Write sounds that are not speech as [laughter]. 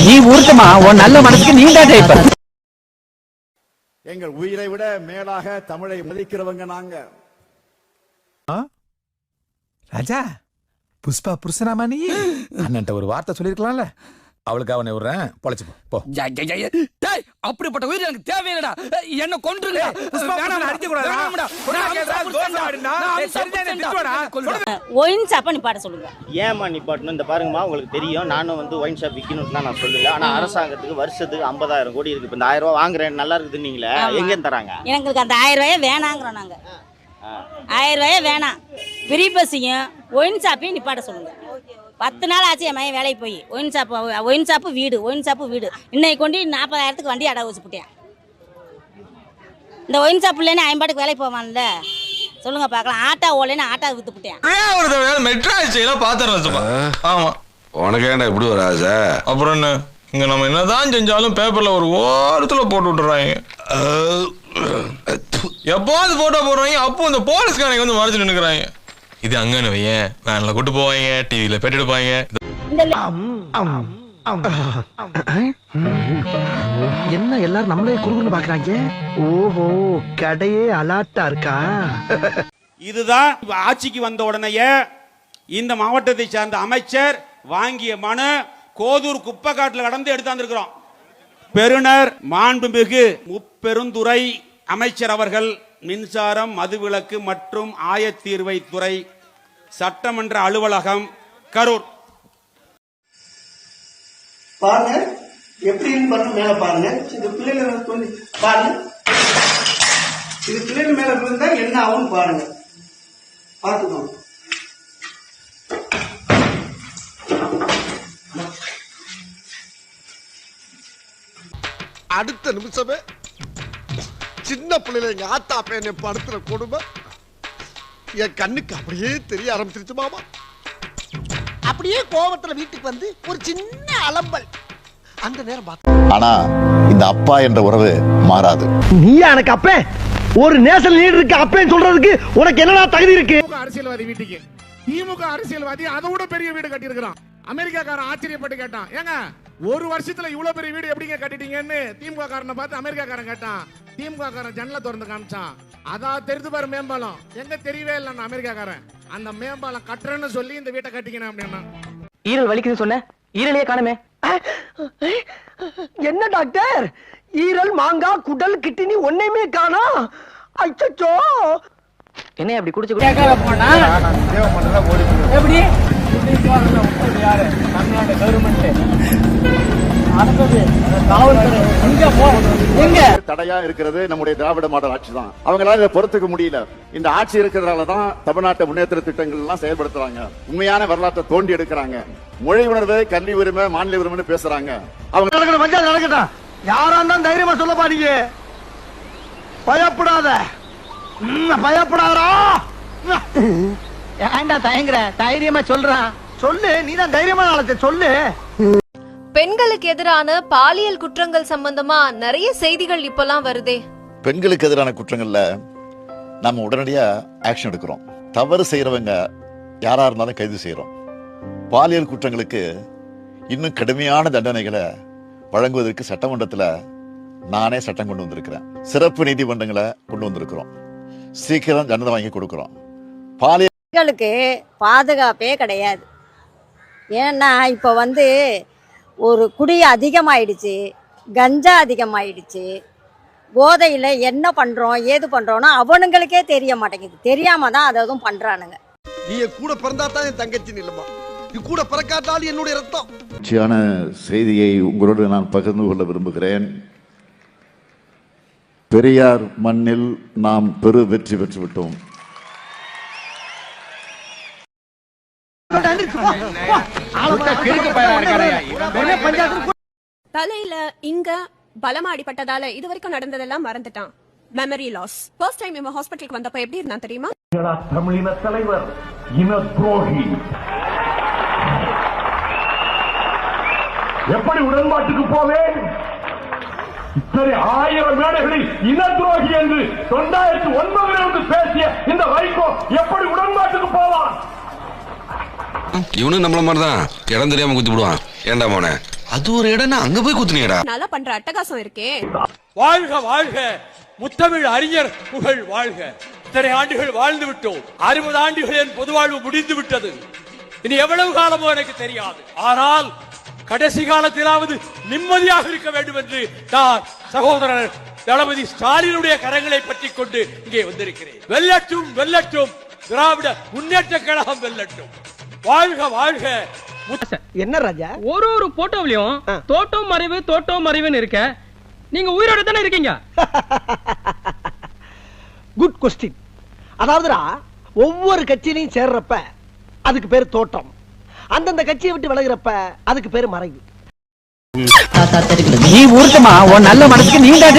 நீ ஊர்த்தமா உன் நல்ல மனசுக்கு நீ தான் ஜெயிப்ப எங்கள் உயிரை விட மேலாக தமிழை மதிக்கிறவங்க நாங்க ராஜா புஷ்பா புருஷனாமா நீ அண்ணன்ட்ட ஒரு வார்த்தை சொல்லிருக்கலாம்ல அவளுக்கு அவனை விடுறேன். பொழைச்சு போ, அப்படிப்பட்ட உயிர் எனக்கு தேவையில்லடா. என்ன கொன்றுங்க ஒயின் ஷாப்பை நிப்பாட்ட சொல்லுங்க. ஏமா நிப்பாட்டணும் இந்த பாருங்கம்மா உங்களுக்கு தெரியும். நானும் வந்து ஒயின் ஷாப் விற்கணும்லாம் நான் சொல்லல. ஆனா அரசாங்கத்துக்கு வருஷத்துக்கு ஐம்பதாயிரம் கோடி இருக்கு. இப்போ இந்த ஆயிரம் ரூபாய் வாங்குறேன் நல்லா இருக்குது நீங்களே ஆமா. எங்க தராங்க? எங்களுக்கு அந்த ஆயிரம் ரூபாயே வேணாங்கிறோம் நாங்க. ஆயிரம் ரூபாயே வேணாம். ஃப்ரீ பஸ்ஸையும் ஒயின் ஷாப்பையும் நிப்பாட்ட சொல்லுங்க. பத்து நாள் ஆச்சு என் மகன் வேலைக்கு போய். ஒயின் ஷாப்பு ஒயின் ஷாப்பு வீடு ஒயின் ஷாப்பு வீடு. இன்னைக்கு கொண்டு நாற்பதாயிரத்துக்கு வண்டி அடகு வச்சு போட்டேன். இந்த ஒயின் ஷாப் இல்லைன்னு ஐம்பாட்டுக்கு வேலைக்கு போவான்ல. சொல்லுங்க பார்க்கலாம். ஆட்டோ ஓலைன்னு ஆட்டோ வித்து போட்டேன். ஒரு தடவை மெட்ராஸ் எல்லாம் பாத்துறேன் ஆமா. உனக்கு ஏன்டா இப்படி ஒரு ஆசை? அப்புறம் என்ன? இங்க நம்ம என்னதான் செஞ்சாலும் பேப்பர்ல ஒரு ஓரத்துல போட்டு விட்டுறாங்க. எப்போது போட்டோ போடுறாங்க அப்போ இந்த போலீஸ்காரங்க வந்து மறைச்சு நின்னுக்கிறாங்க. இது அங்கன்னு வையேன்? வேன்ல கூட்டு போவாங்க டிவில பேட்டி எடுப்பாங்க. என்ன எல்லாரும் நம்மளே குறுகுன்னு பாக்குறாங்க? ஓஹோ கடையே அலாட்டா இருக்கா? இதுதான் ஆட்சிக்கு வந்த உடனேயே இந்த மாவட்டத்தை சார்ந்த அமைச்சர் வாங்கிய மனு கோதூர் குப்பைக்காட்டில் கடந்து எடுத்தாந்துருக்கிறோம் பெருனர் மாண்புமிகு முப்பெருந்துறை அமைச்சர் அவர்கள் மின்சாரம் மதுவிலக்கு மற்றும் ஆயத்தீர்வை துறை சட்டமன்ற அலுவலகம் கரூர். பாருங்க. பாருங்க மேல பாருங்க. இது பிள்ளைகள் சொல்லி பாருங்க. இது பிள்ளைகள் மேல விழுந்தா என்ன ஆகும் பாருங்க. பாத்துக்கோங்க அடுத்த நிமிஷமே சின்ன பிள்ளைல எங்க ஆத்தா பேனை படுத்துற கொடுமை. என் கண்ணுக்கு அப்படியே தெரிய ஆரம்பிச்சிருச்சு மாமா. அப்படியே கோபத்துல வீட்டுக்கு வந்து ஒரு சின்ன அலம்பல். அந்த நேரம் பார்த்து ஆனா இந்த அப்பா என்ற உறவு மாறாது. நீயா எனக்கு அப்பே? ஒரு நேஷனல் லீடர் இருக்கு அப்பேன்னு சொல்றதுக்கு உனக்கு என்னடா தகுதி இருக்கு? அரசியல்வாதி வீட்டுக்கு. திமுக அரசியல்வாதி அதை விட பெரிய வீடு கட்டியிருக்கிறான். அமெரிக்காக்காரன் ஆச்சரியப்பட்டு கேட்டான் ஏங்க ஒரு வருஷத்துல இவ்வளவு பெரிய வீடு எப்படிங்க கட்டிட்டீங்கன்னு? திமுக காரனை பார்த்து அமெரிக்காக்காரன் கேட்டான். திமுக காரன் ஜன்னல திறந்து காமிச்சான். அதான் தெரிந்து பாரு மேம்பாலம். எங்க தெரியவே இல்லை அமெரிக்காக்காரன். அந்த மேம்பாலம் கட்டுறேன்னு சொல்லி இந்த வீட்டை கட்டிக்கணும் அப்படின்னா. ஈரல் வலிக்குது சொன்ன? ஈரலையே காணுமே. என்ன டாக்டர்? ஈரல் மாங்காய் குடல் கிட்டினி ஒன்னையுமே காணா? அச்சச்சோ. என்ன அப்படி குடிச்சு போனா? எப்படி? தடையா இருக்கிறது நம்முடைய திராவிட மாடல் ஆட்சி தான். அவங்களால இதை பொறுத்துக்க முடியல. இந்த ஆட்சி இருக்கிறதால தான் தமிழ்நாட்டு முன்னேற்ற திட்டங்கள் எல்லாம் செயல்படுத்துறாங்க. உண்மையான வரலாற்றை தோண்டி எடுக்கிறாங்க. மொழி உணர்வு கல்வி உரிமை மாநில உரிமைன்னு பேசுறாங்க. அவங்க நடக்கட்டும் பஞ்சாயத்து நடக்கட்டும். யாரா இருந்தாலும் தைரியமா சொல்ல பாருங்க பயப்படாத. ம், பயப்படாதடா. ஏன்டா தயங்குற? தைரியமா சொல்றான் சொல்லு நீதான் தைரியமா நாளத்தை சொல்லு. பெண்களுக்கு எதிரான பாலியல் குற்றங்கள் சம்பந்தமா நிறைய செய்திகள் இப்பெல்லாம் வருதே. பெண்களுக்கு எதிரான குற்றங்கள்ல நம்ம உடனடியா ஆக்ஷன் எடுக்கிறோம். தவறு செய்யறவங்க யாரா இருந்தாலும் கைது செய்யறோம் பாலியல் குற்றங்களுக்கு இன்னும் கடுமையான தண்டனைகளை வழங்குவதற்கு சட்டமன்றத்துல நானே சட்டம் கொண்டு வந்திருக்கிறேன். சிறப்பு நீதிமன்றங்களை கொண்டு வந்திருக்கிறோம். சீக்கிரம் தண்டனை வாங்கி கொடுக்கிறோம். பாலியல் பெண்களுக்கு பாதுகாப்பே கிடையாது. ஏன்னா இப்போ வந்து ஒரு குடி அதிகமாயிடுச்சு கஞ்சா அதிகமாயிடுச்சு போதையில் என்ன பண்ணுறோம் ஏது பண்ணுறோன்னா அவனுங்களுக்கே தெரிய மாட்டேங்குது. தெரியாம தான் அதை அதுவும் பண்ணுறானுங்க நீ என் கூட பிறந்தா தான் என் தங்கச்சி இல்லம்மா. நீ கூட பிறக்காட்டாலும் என்னுடைய ரத்தம். மகிழ்ச்சியான செய்தியை உங்களோடு நான் பகிர்ந்து கொள்ள விரும்புகிறேன். பெரியார் மண்ணில் நாம் பெரு வெற்றி பெற்று தலையில இங்க பலமா அடிபட்டதால இது வரைக்கும் நடந்ததெல்லாம் மறந்துட்டான். மெமரி லாஸ் ஃபர்ஸ்ட் டைம் இவன் ஹாஸ்பிட்டலுக்கு வந்தப்ப எப்படி இருந்தான் தெரியுமா? தமிழின தலைவர் இன துரோகி. எப்படி உடன்பாட்டுக்கு போவேன்? இத்தனை ஆயிரம் மேடைகளில் இன துரோகி என்று தொண்டாயிரத்தி ஒன்பதுல இருந்து பேசிய இந்த வைகோ எப்படி உடன்பாட்டுக்கு போவான்? இவனும் நம்மள மாதிரி தான் இடம் தெரியாம குத்தி விடுவான். ஏன்டா மோனே? அது ஒரு இடம்னா அங்க போய் குத்துனீடா நல்லா பண்ற அட்டகாசம் இருக்கே. வாழ்க வாழ்க. முத்தமிழ் அறிஞர் புகழ் வாழ்க. இத்தனை ஆண்டுகள் வாழ்ந்து விட்டோம். அறுபது ஆண்டுகள் என் பொது வாழ்வு முடிந்து விட்டது. இனி எவ்வளவு காலமோ எனக்கு தெரியாது. ஆனால் கடைசி காலத்திலாவது நிம்மதியாக இருக்க வேண்டும் என்று நான் சகோதரர் தளபதி ஸ்டாலினுடைய கரங்களை பற்றி கொண்டு இங்கே வந்திருக்கிறேன். வெல்லட்டும் வெல்லட்டும். திராவிட முன்னேற்ற கழகம் வெல்லட்டும். வாழ்க வாழ்க. என்ன ராஜா? ஒரு ஒரு போட்டோவிலையும் தோட்டம் மறைவு தோட்டம் மறைவுன்னு இருக்க. நீங்க உயிரோட தானே இருக்கீங்க? [laughs] குட் கொஸ்டின் அதாவதுடா ஒவ்வொரு கட்சியிலையும் சேர்றப்ப அதுக்கு பேர் தோட்டம். அந்தந்த கட்சியை விட்டு விலகுறப்ப அதுக்கு பேர் மறைவு. நீ ஊர்த்தமா உன் நல்ல மனசுக்கு நீ தான்